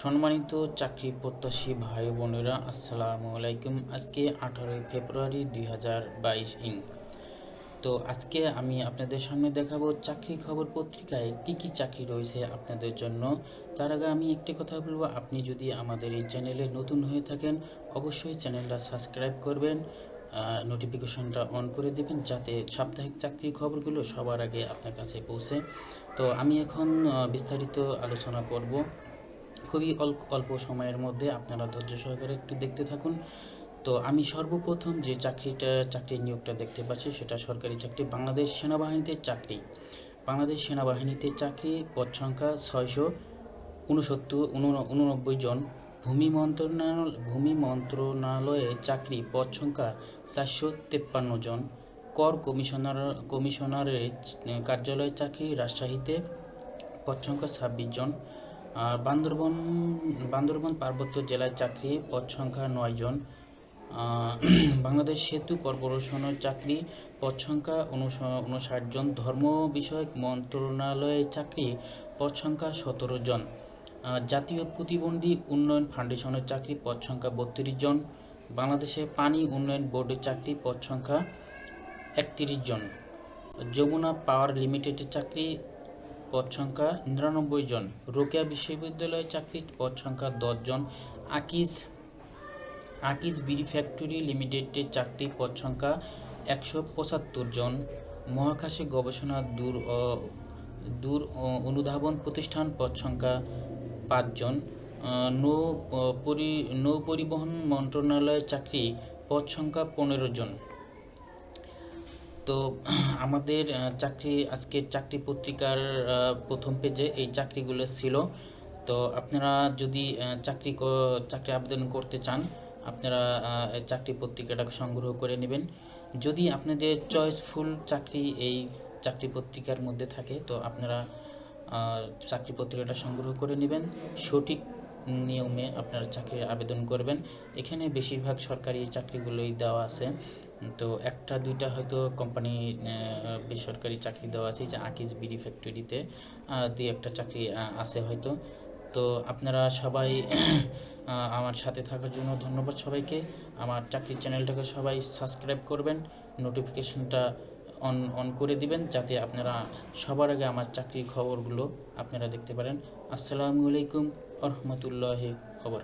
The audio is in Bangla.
সম্মানিত চাকরি প্রত্যাশী ভাই বোনেরা, আসসালামু আলাইকুম। আজকে আঠারোই ফেব্রুয়ারি দুই হাজার বাইশ ইং। তো আজকে আমি আপনাদের সামনে দেখাবো চাকরি খবর পত্রিকায় কি কি চাকরি রয়েছে আপনাদের জন্য। তার আগে আমি একটি কথা বলব, আপনি যদি আমাদের এই চ্যানেলে নতুন হয়ে থাকেন, অবশ্যই চ্যানেলটা সাবস্ক্রাইব করবেন নোটিফিকেশনটা অন করে দেবেন, যাতে সাপ্তাহিক চাকরি খবরগুলো সবার আগে আপনার কাছে পৌঁছে। তো আমি এখন বিস্তারিত আলোচনা করব। খুবই অল্প অল্প সময়ের মধ্যে আপনারা ধৈর্য সহকারে একটু দেখতে থাকুন। তো আমি সর্বপ্রথম যে চাকরিটা, চাকরির নিয়োগটা দেখতে পাচ্ছি সেটা সরকারি চাকরি, বাংলাদেশ সেনাবাহিনীতে চাকরি। বাংলাদেশ সেনাবাহিনীতে চাকরি, পদ সংখ্যা ছয়শো উনসত্তর উননব্বই জন। ভূমি মন্ত্রণালয়, ভূমি মন্ত্রণালয়ে চাকরি, পদ সংখ্যা চারশো তেপ্পান্ন জন। কর কমিশনার, কমিশনারের কার্যালয়ে চাকরি, রাজশাহীতে পদ সংখ্যা ছাব্বিশ জন। বান্দরবন বান্দরবন পার্বত্য জেলায় চাকরি, পদ সংখ্যা নয় জন। বাংলাদেশ সেতু কর্পোরেশনের চাকরি, পদ সংখ্যা উনষাট জন। ধর্ম বিষয়ক মন্ত্রণালয়ে চাকরি, পদ সংখ্যা সতেরো জন। জাতীয় প্রতিবন্ধী উন্নয়ন ফাউন্ডেশনের চাকরি, পদ সংখ্যা বত্রিশ জন। বাংলাদেশে পানি উন্নয়ন বোর্ডের চাকরি, পদ সংখ্যা একত্রিশ জন। যমুনা পাওয়ার লিমিটেডের চাকরি পদ সংখ্যা নিরানব্বই জন। রোকেয়া বিশ্ববিদ্যালয়ে চাকরি পদ সংখ্যা দশ জন। আকিজ আকিজ বিড়ি ফ্যাক্টরি লিমিটেডের চাকরি পদ সংখ্যা একশো পঁচাত্তর জন। মহাকাশে গবেষণা দূর দূর অনুধাবন প্রতিষ্ঠান পদ সংখ্যা পাঁচজন নৌ পরি, নৌ পরিবহন মন্ত্রণালয়ের চাকরি পদ সংখ্যা পনেরো জন। তো আমাদের চাকরি আজকের চাকরি পত্রিকার প্রথম পেজে এই চাকরিগুলো ছিল। তো আপনারা যদি চাকরি চাকরি আবেদন করতে চান, আপনারা চাকরি পত্রিকাটা সংগ্রহ করে নেবেন। যদি আপনাদের চয়েসফুল চাকরি এই চাকরি পত্রিকার মধ্যে থাকে, তো আপনারা চাকরি পত্রিকাটা সংগ্রহ করে নেবেন। সঠিক নিয়মে আপনারা চাকরির আবেদন করবেন। এখানে বেশিরভাগ সরকারি চাকরিগুলোই দেওয়া আছে। তো একটা, দুইটা হয়তো কোম্পানি বেসরকারি চাকরি দেওয়া আছে যে আকিজ বিডি ফ্যাক্টরিতে দুই একটা চাকরি আছে হয়তো। তো আপনারা সবাই আমার সাথে থাকার জন্য ধন্যবাদ সবাইকে। আমার চাকরির চ্যানেলটাকে সবাই সাবস্ক্রাইব করবেন। নোটিফিকেশনটা অন অন করে দিবেন যাতে আপনারা সবার আগে আমার চাকরির খবরগুলো আপনারা দেখতে পারেন। আসসালামু আলাইকুম আ খবর